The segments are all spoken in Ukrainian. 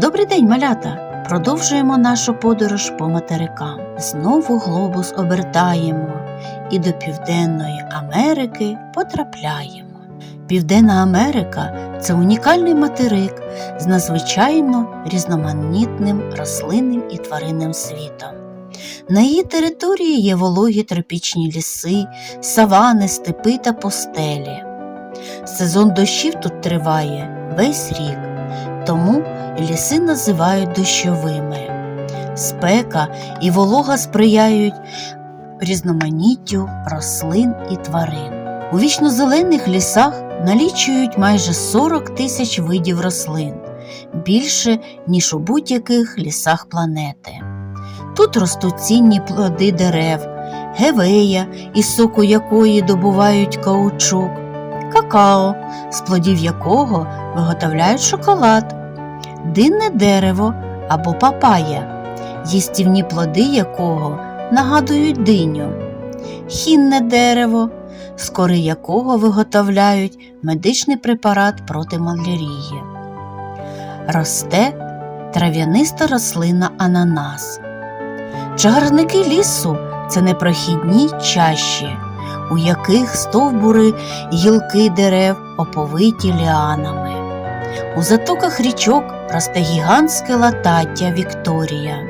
Добрий день, малята! Продовжуємо нашу подорож по материкам. Знову глобус обертаємо і до Південної Америки потрапляємо. Південна Америка це унікальний материк з надзвичайно різноманітним рослинним і тваринним світом. На її території є вологі тропічні ліси, савани, степи та пустелі. Сезон дощів тут триває весь рік, тому ліси називають дощовими. Спека і волога сприяють різноманіттю рослин і тварин. У вічнозелених лісах налічують майже 40 тисяч видів рослин, більше, ніж у будь-яких лісах планети. Тут ростуть цінні плоди дерев, гевея, із соку якої добувають каучук, какао, з плодів якого виготовляють шоколад, динне дерево або папая, їстівні плоди якого нагадують диню, хінне дерево, з кори якого виготовляють медичний препарат проти малярії. Росте трав'яниста рослина ананас. Чагарники лісу це непрохідні чащі, у яких стовбури гілки дерев оповиті ліанами. У затоках річок росте гігантське латаття Вікторія,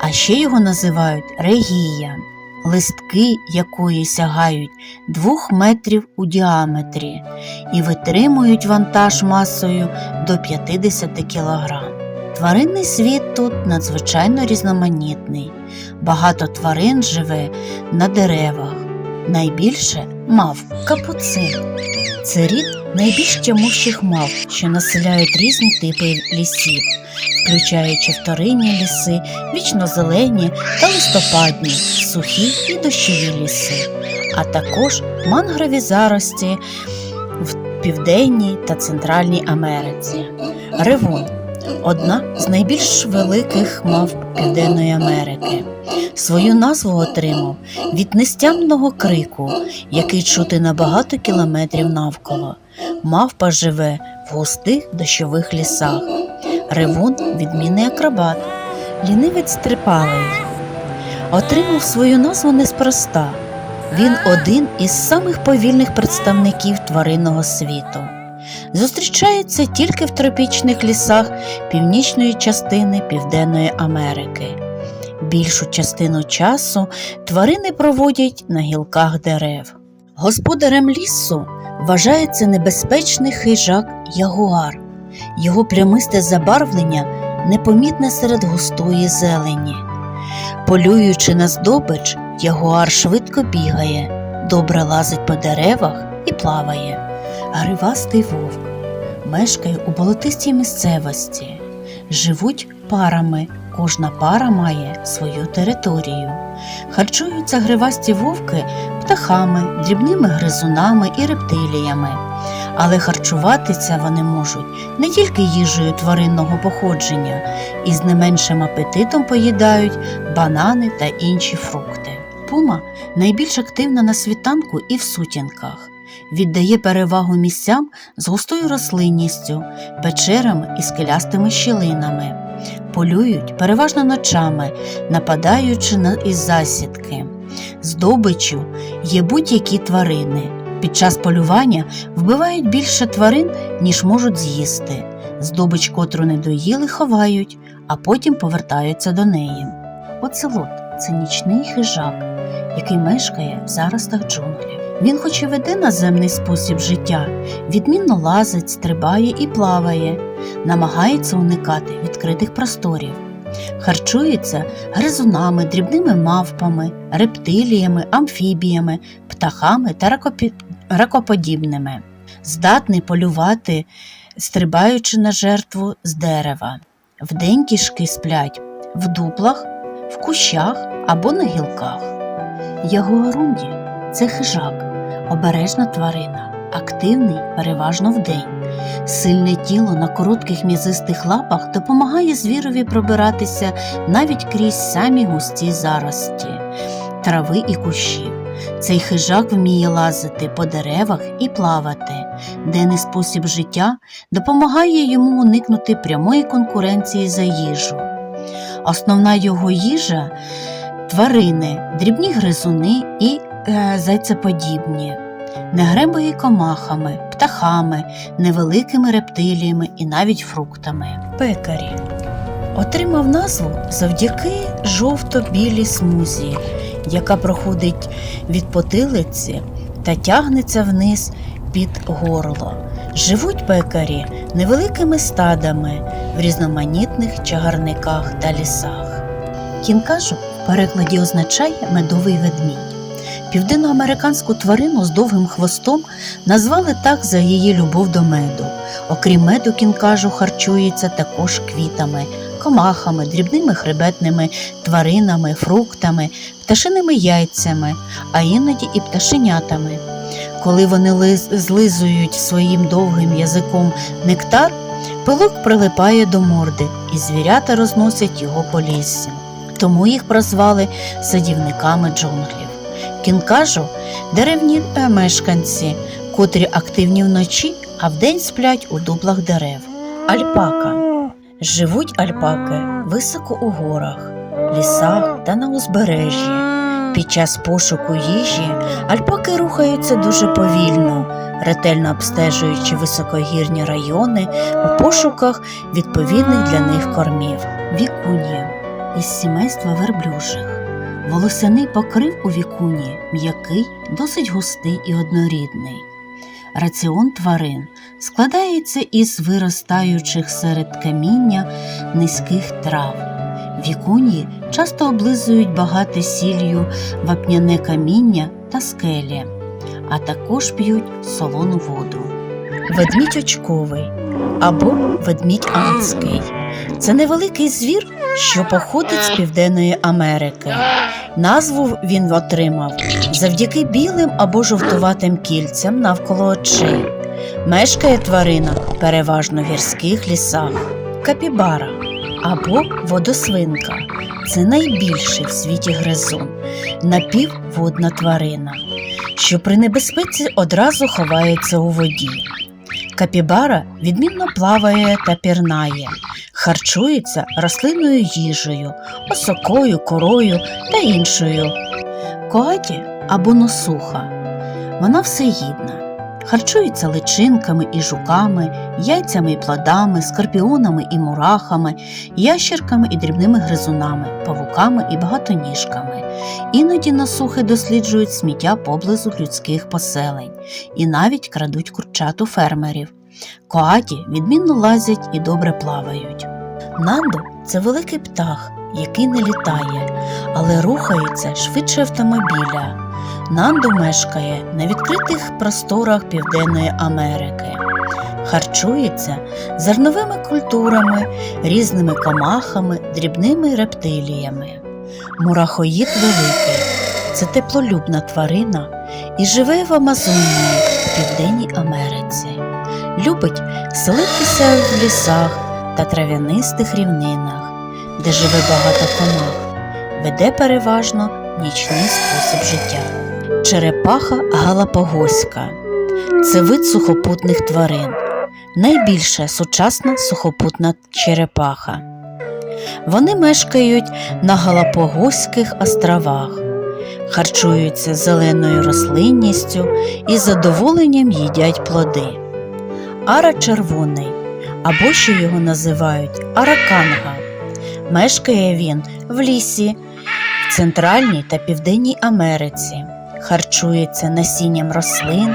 а ще його називають регія, листки якої сягають двох метрів у діаметрі і витримують вантаж масою до 50 кг. Тваринний світ тут надзвичайно різноманітний. Багато тварин живе на деревах. Найбільше мав капуцин. Це рід найбільш тямущих мав, що населяють різні типи лісів, включаючи вторинні ліси, вічнозелені та листопадні, сухі і дощові ліси, а також мангрові зарості в Південній та Центральній Америці. Ревун одна з найбільш великих мав Південної Америки. Свою назву отримав від нестямного крику, який чути на багато кілометрів навколо. Мавпа живе в густих дощових лісах. Ревун відмінний акробат, лінивець трипалий. Отримав свою назву неспроста. Він один із самих повільних представників тваринного світу. Зустрічається тільки в тропічних лісах північної частини Південної Америки. Більшу частину часу тварини проводять на гілках дерев. Господарем лісу вважається небезпечний хижак ягуар. Його прямисте забарвлення непомітне серед густої зелені. Полюючи на здобич, ягуар швидко бігає, добре лазить по деревах і плаває. Гривастий вовк мешкає у болотистій місцевості, живуть парами, кожна пара має свою територію. Харчуються гривасті вовки птахами, дрібними гризунами і рептиліями. Але харчуватися вони можуть не тільки їжею тваринного походження, і з не меншим апетитом поїдають банани та інші фрукти. Пума найбільш активна на світанку і в сутінках. Віддає перевагу місцям з густою рослинністю, печерами і скелястими щілинами. Полюють переважно ночами, нападаючи на із засідки. Здобиччю є будь-які тварини. Під час полювання вбивають більше тварин, ніж можуть з'їсти. Здобич, котру не доїли, ховають, а потім повертаються до неї. Оцелот це нічний хижак, який мешкає в заростах джунглів. Він, хоч і веде наземний спосіб життя, відмінно лазить, стрибає і плаває, намагається уникати відкритих просторів, харчується гризунами, дрібними мавпами, рептиліями, амфібіями, птахами та ракопі... ракоподібними, здатний полювати, стрибаючи на жертву з дерева. Вдень кішки сплять в дуплах, в кущах або на гілках. Ягуарунді це хижак, обережна тварина, активний переважно вдень. Сильне тіло на коротких м'язистих лапах допомагає звірові пробиратися навіть крізь самі густі зарості, трави і кущів. Цей хижак вміє лазити по деревах і плавати. Денний спосіб життя допомагає йому уникнути прямої конкуренції за їжу. Основна його їжа тварини, дрібні гризуни і зайцеподібні, не гребує комахами, птахами, невеликими рептиліями і навіть фруктами. Пекарі отримав назву завдяки жовто-білій смузі, яка проходить від потилиці та тягнеться вниз під горло. Живуть пекарі невеликими стадами в різноманітних чагарниках та лісах. Кінкажу в перекладі означає медовий ведмідь. Південноамериканську тварину з довгим хвостом назвали так за її любов до меду. Окрім меду, кінкажу харчується також квітами, комахами, дрібними хребетними тваринами, фруктами, пташиними яйцями, а іноді і пташенятами. Коли вони лиз- злизують своїм довгим язиком нектар, пилок прилипає до морди, і звірята розносять його по лісі. Тому їх прозвали садівниками джунглів. Кінкажу деревні е, мешканці, котрі активні вночі, а вдень сплять у дуплах дерев. Альпака. Живуть альпаки високо у горах, лісах та на узбережжі. Під час пошуку їжі альпаки рухаються дуже повільно, ретельно обстежуючи високогірні райони у пошуках відповідних для них кормів. Вікунія із сімейства верблюжих. Волосяний покрив у вікуні м'який, досить густий і однорідний. Раціон тварин складається із виростаючих серед каміння низьких трав. Вікунії часто облизують багате сіллю вапняне каміння та скелі, а також п'ють солону воду. Ведмідь очковий або ведмідь анський це невеликий звір, що походить з Південної Америки. Назву він отримав завдяки білим або жовтуватим кільцям навколо очей. Мешкає тварина переважно в гірських лісах. Капібара або водосвинка це найбільший в світі гризун, напівводна тварина, що при небезпеці одразу ховається у воді. Капібара відмінно плаває та пірнає, харчується рослинною їжею, осокою, корою та іншою. Коаті або носуха. Вона всеїдна. Харчується личинками і жуками, яйцями і плодами, скорпіонами і мурахами, ящерками і дрібними гризунами, павуками і багатоніжками. Іноді насухи досліджують сміття поблизу людських поселень і навіть крадуть курчат у фермерів. Коаті відмінно лазять і добре плавають. Нандо це великий птах, який не літає, але рухається швидше автомобіля. Нандо мешкає на відкритих просторах Південної Америки. Харчується зерновими культурами, різними комахами, дрібними рептиліями. Мурахоїд великий це теплолюбна тварина і живе в Амазонії в Південній Америці. Любить селитися в лісах та трав'янистих рівнинах, де живе багато комах, веде переважно нічний спосіб життя. Черепаха галапагоська це вид сухопутних тварин, найбільша сучасна сухопутна черепаха. Вони мешкають на Галапагоських островах, харчуються зеленою рослинністю і задоволенням їдять плоди. Ара червоний, або ще його називають араканга. Мешкає він в лісі в Центральній та Південній Америці, харчується насінням рослин,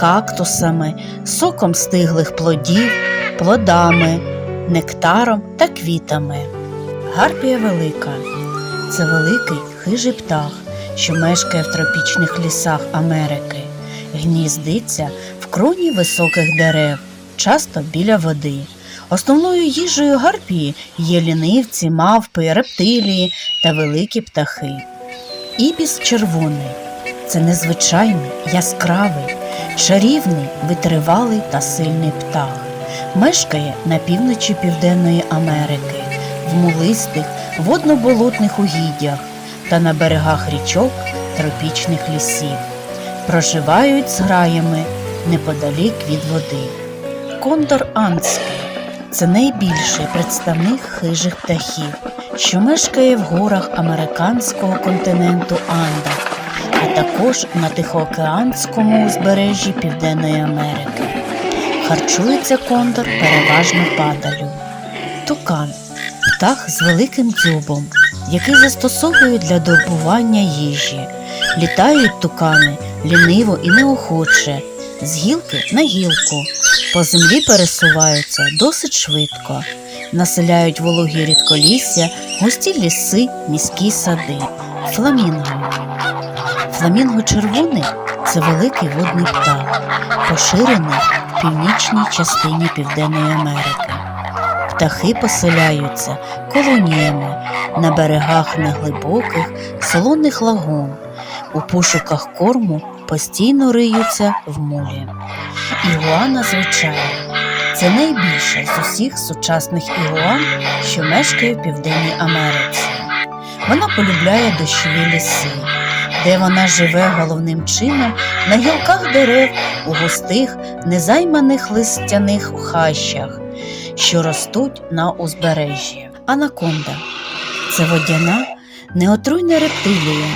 кактусами, соком стиглих плодів, плодами, нектаром та квітами. Гарпія велика це великий хижий птах, що мешкає в тропічних лісах Америки, гніздиться в кроні високих дерев, часто біля води. Основною їжею гарпії є лінивці, мавпи, рептилії та великі птахи. Ібіс червоний це незвичайний, яскравий, чарівний, витривалий та сильний птах. Мешкає на півночі Південної Америки, в мулистих, водно-болотних угіддях та на берегах річок тропічних лісів. Проживають зграями неподалік від води. Кондор Андський це найбільший представник хижих птахів, що мешкає в горах американського континенту Анда, а також на Тихоокеанському узбережжі Південної Америки. Харчується кондор переважно падалю. Тукан птах з великим дзьобом, який застосовують для добування їжі. Літають тукани ліниво і неохоче, з гілки на гілку. По землі пересуваються досить швидко, населяють вологі рідколісся, густі ліси, міські сади. Фламінго. Фламінго червоний це великий водний птах, поширений в північній частині Південної Америки. Птахи поселяються колоніями на берегах неглибоких солоних лагун. У пошуках корму постійно риються в мулі. Ігуана звичайна це найбільша з усіх сучасних ігуан, що мешкає в Південній Америці. Вона полюбляє дощові ліси, де вона живе головним чином на гілках дерев у густих, незайманих листяних хащах, що ростуть на узбережжі. Анаконда це водяна, неотруйна рептилія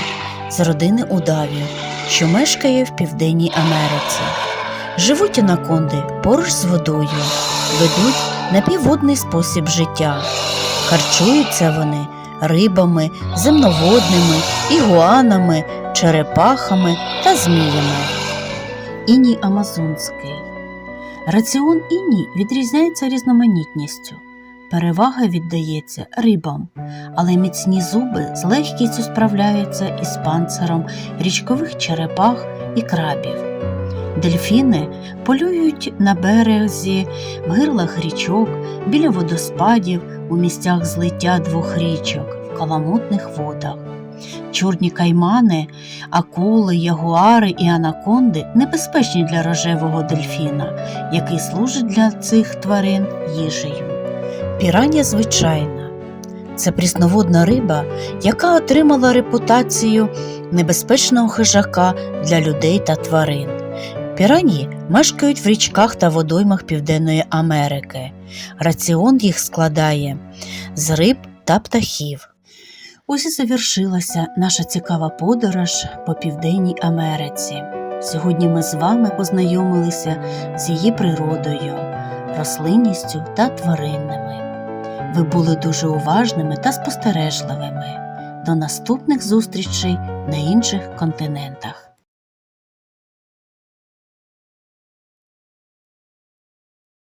з родини удавів, що мешкає в Південній Америці. Живуть анаконди поруч з водою, ведуть напівводний спосіб життя. Харчуються вони рибами, земноводними, ігуанами, черепахами та зміями. Іній амазонський. Раціон іній відрізняється різноманітністю. Перевага віддається рибам, але міцні зуби з легкістю справляються із панциром річкових черепах і крабів. Дельфіни полюють на березі, в гирлах річок, біля водоспадів, у місцях злиття двох річок, в каламутних водах. Чорні каймани, акули, ягуари і анаконди небезпечні для рожевого дельфіна, який служить для цих тварин їжею. Пірання звичайна це прісноводна риба, яка отримала репутацію небезпечного хижака для людей та тварин. Піранії мешкають в річках та водоймах Південної Америки. Раціон їх складає з риб та птахів. Ось і завершилася наша цікава подорож по Південній Америці. Сьогодні ми з вами познайомилися з її природою, рослинністю та тваринними. Ви були дуже уважними та спостережливими. До наступних зустрічей на інших континентах.